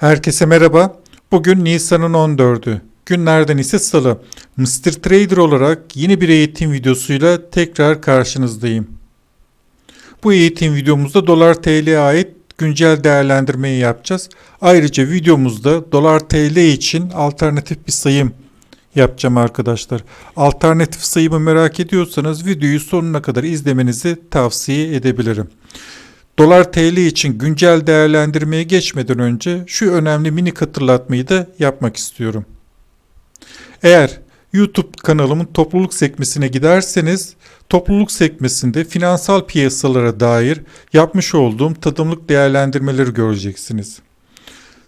Herkese merhaba. Bugün Nisan'ın 14'ü. Günlerden ise salı. Mr. Trader olarak yeni bir eğitim videosuyla tekrar karşınızdayım. Bu eğitim videomuzda dolar TL'ye ait güncel değerlendirmeyi yapacağız. Ayrıca videomuzda dolar TL için alternatif bir sayım yapacağım arkadaşlar. Alternatif sayımı merak ediyorsanız videoyu sonuna kadar izlemenizi tavsiye edebilirim. Dolar TL için güncel değerlendirmeye geçmeden önce şu önemli mini hatırlatmayı da yapmak istiyorum. Eğer YouTube kanalımın topluluk sekmesine giderseniz topluluk sekmesinde finansal piyasalara dair yapmış olduğum tadımlık değerlendirmeleri göreceksiniz.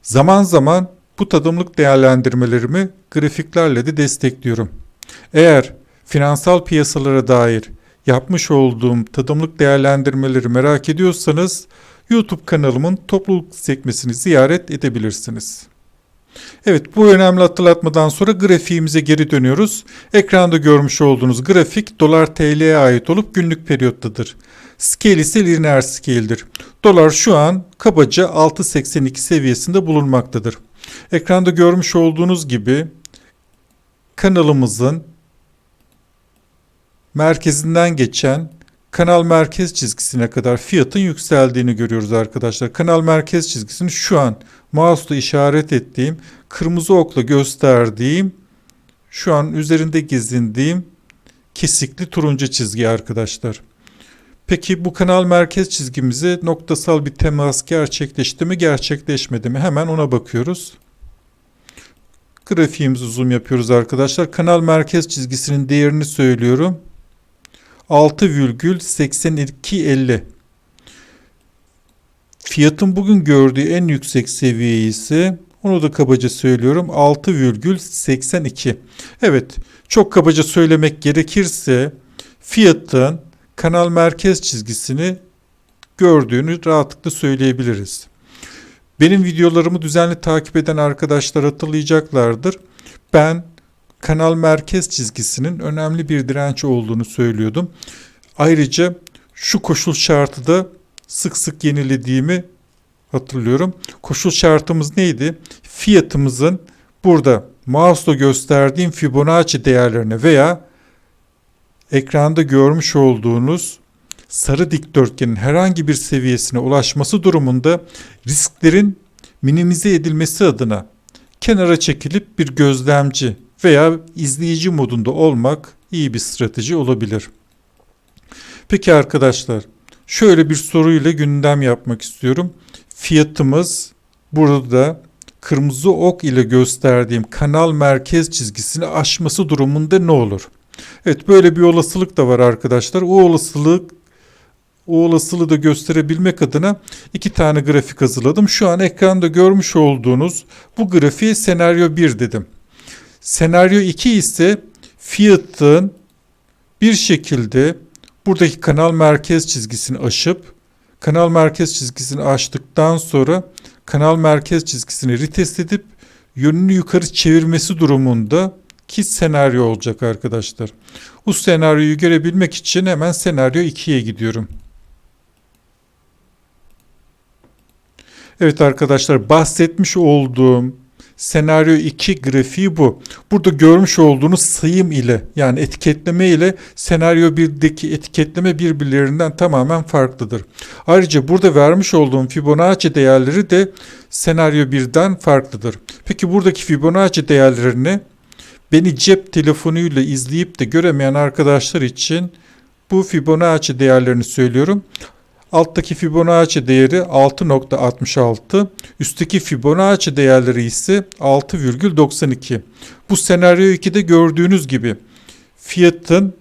Zaman zaman bu tadımlık değerlendirmelerimi grafiklerle de destekliyorum. Eğer finansal piyasalara dair yapmış olduğum tadımlık değerlendirmeleri merak ediyorsanız YouTube kanalımın topluluk sekmesini ziyaret edebilirsiniz. Evet bu önemli hatırlatmadan sonra grafiğimize geri dönüyoruz. Ekranda görmüş olduğunuz grafik dolar TL'ye ait olup günlük periyottadır. Scale ise lineer scale'dir. Dolar şu an kabaca 6.82 seviyesinde bulunmaktadır. Ekranda görmüş olduğunuz gibi kanalımızın merkezinden geçen kanal merkez çizgisine kadar fiyatın yükseldiğini görüyoruz arkadaşlar. Kanal merkez çizgisini şu an mouse'la işaret ettiğim, kırmızı okla gösterdiğim, şu an üzerinde gezindiğim kesikli turuncu çizgi arkadaşlar. Peki bu kanal merkez çizgimizi noktasal bir temas gerçekleşti mi gerçekleşmedi mi hemen ona bakıyoruz. Grafiğimizi zoom yapıyoruz arkadaşlar. Kanal merkez çizgisinin değerini söylüyorum. 6,8250 Fiyatın bugün gördüğü en yüksek seviye ise onu da kabaca söylüyorum 6,82 Evet çok kabaca söylemek gerekirse fiyatın kanal merkez çizgisini gördüğünü rahatlıkla söyleyebiliriz. Benim videolarımı düzenli takip eden arkadaşlar hatırlayacaklardır. Ben kanal merkez çizgisinin önemli bir direnç olduğunu söylüyordum. Ayrıca şu koşul şartı da sık sık yenilediğimi hatırlıyorum. Koşul şartımız neydi? Fiyatımızın burada mouse'la gösterdiğim Fibonacci değerlerine veya ekranda görmüş olduğunuz sarı dikdörtgenin herhangi bir seviyesine ulaşması durumunda risklerin minimize edilmesi adına kenara çekilip bir gözlemci veya izleyici modunda olmak iyi bir strateji olabilir. Peki arkadaşlar, şöyle bir soruyla gündem yapmak istiyorum. Fiyatımız burada kırmızı ok ile gösterdiğim kanal merkez çizgisini aşması durumunda ne olur? Evet böyle bir olasılık da var arkadaşlar. O olasılık o olasılığı da gösterebilmek adına iki tane grafik hazırladım. Şu an ekranda görmüş olduğunuz bu grafiğe senaryo 1 dedim. Senaryo 2 ise fiyatın bir şekilde buradaki kanal merkez çizgisini aşıp kanal merkez çizgisini aştıktan sonra kanal merkez çizgisini retest edip yönünü yukarı çevirmesi durumunda ki senaryo olacak arkadaşlar. Bu senaryoyu görebilmek için hemen senaryo 2'ye gidiyorum. Evet arkadaşlar bahsetmiş olduğum senaryo 2 grafiği bu. Burada görmüş olduğunuz sayım ile yani etiketleme ile senaryo 1'deki etiketleme birbirlerinden tamamen farklıdır. Ayrıca burada vermiş olduğum Fibonacci değerleri de senaryo 1'den farklıdır. Peki buradaki Fibonacci değerlerini beni cep telefonuyla izleyip de göremeyen arkadaşlar için bu Fibonacci değerlerini söylüyorum. Alttaki Fibonacci değeri 6.66, üstteki Fibonacci değerleri ise 6,92. Bu senaryo 2'de gördüğünüz gibi fiyatın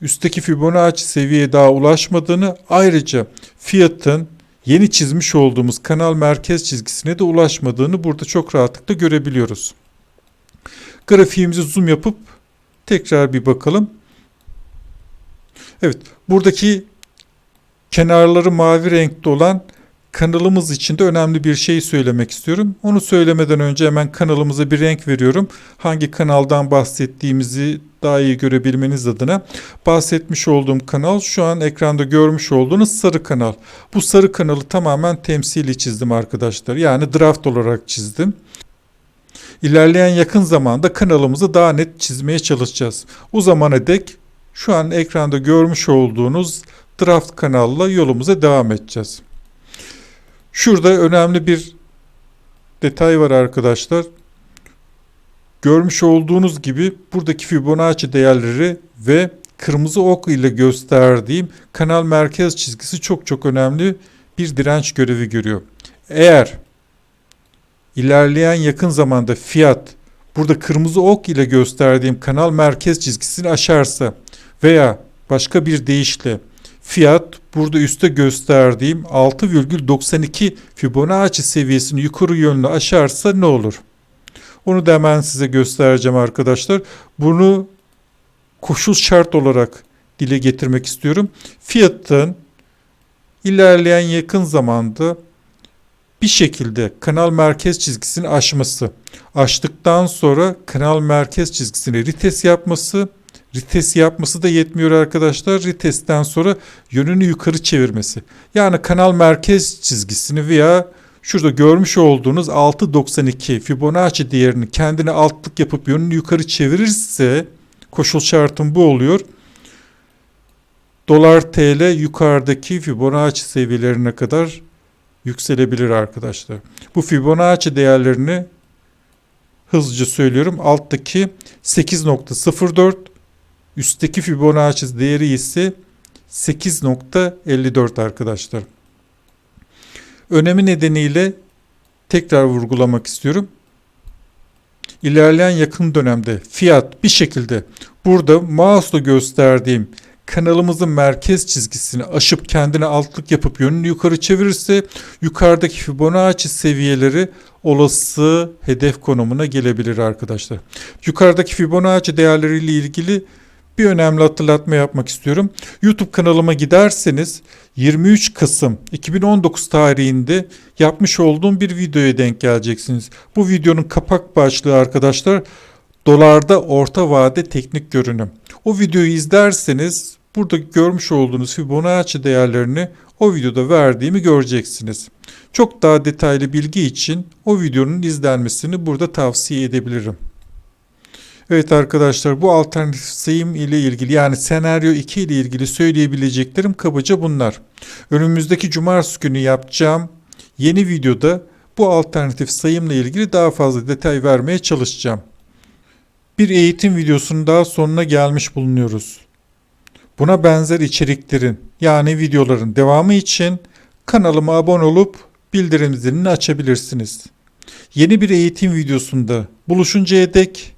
üstteki Fibonacci seviyeye daha ulaşmadığını ayrıca fiyatın yeni çizmiş olduğumuz kanal merkez çizgisine de ulaşmadığını burada çok rahatlıkla görebiliyoruz. Grafiğimizi zoom yapıp tekrar bir bakalım. Evet buradaki kenarları mavi renkte olan kanalımız için de önemli bir şey söylemek istiyorum. Onu söylemeden önce hemen kanalımıza bir renk veriyorum. Hangi kanaldan bahsettiğimizi daha iyi görebilmeniz adına bahsetmiş olduğum kanal şu an ekranda görmüş olduğunuz sarı kanal. Bu sarı kanalı tamamen temsili çizdim arkadaşlar. Yani draft olarak çizdim. İlerleyen yakın zamanda kanalımızı daha net çizmeye çalışacağız. O zamana dek şu an ekranda görmüş olduğunuz draft kanalla yolumuza devam edeceğiz. Şurada önemli bir detay var arkadaşlar. Görmüş olduğunuz gibi buradaki Fibonacci değerleri ve kırmızı ok ile gösterdiğim kanal merkez çizgisi çok çok önemli bir direnç görevi görüyor. Eğer ilerleyen yakın zamanda fiyat burada kırmızı ok ile gösterdiğim kanal merkez çizgisini aşarsa veya başka bir deyişle fiyat burada üstte gösterdiğim 6,92 Fibonacci seviyesini yukarı yönlü aşarsa ne olur? Onu da hemen size göstereceğim arkadaşlar. Bunu koşul şart olarak dile getirmek istiyorum. Fiyatın ilerleyen yakın zamanda bir şekilde kanal merkez çizgisini aşması, aştıktan sonra kanal merkez çizgisini rites yapması, rites yapması da yetmiyor arkadaşlar. Ritesten sonra yönünü yukarı çevirmesi. Yani kanal merkez çizgisini veya şurada görmüş olduğunuz 6.92 Fibonacci değerini kendine altlık yapıp yönünü yukarı çevirirse koşul şartım bu oluyor. Dolar TL yukarıdaki Fibonacci seviyelerine kadar yükselebilir arkadaşlar. Bu Fibonacci değerlerini hızlıca söylüyorum. Alttaki 8.04 üstteki Fibonacci değeri ise 8.54 arkadaşlar. Önemi nedeniyle tekrar vurgulamak istiyorum. İlerleyen yakın dönemde fiyat bir şekilde burada mouse'la gösterdiğim kanalımızın merkez çizgisini aşıp kendine altlık yapıp yönünü yukarı çevirirse yukarıdaki Fibonacci seviyeleri olası hedef konumuna gelebilir arkadaşlar. Yukarıdaki Fibonacci değerleriyle ilgili bir önemli hatırlatma yapmak istiyorum. YouTube kanalıma giderseniz 23 Kasım 2019 tarihinde yapmış olduğum bir videoya denk geleceksiniz. Bu videonun kapak başlığı arkadaşlar dolarda orta vade teknik görünüm. O videoyu izlerseniz burada görmüş olduğunuz Fibonacci değerlerini o videoda verdiğimi göreceksiniz. Çok daha detaylı bilgi için o videonun izlenmesini burada tavsiye edebilirim. Evet arkadaşlar bu alternatif sayım ile ilgili yani senaryo 2 ile ilgili söyleyebileceklerim kabaca bunlar. Önümüzdeki cumartesi günü yapacağım yeni videoda bu alternatif sayımla ilgili daha fazla detay vermeye çalışacağım. Bir eğitim videosunun daha sonuna gelmiş bulunuyoruz. Buna benzer içeriklerin yani videoların devamı için kanalıma abone olup bildirim zilini açabilirsiniz. Yeni bir eğitim videosunda buluşuncaya dek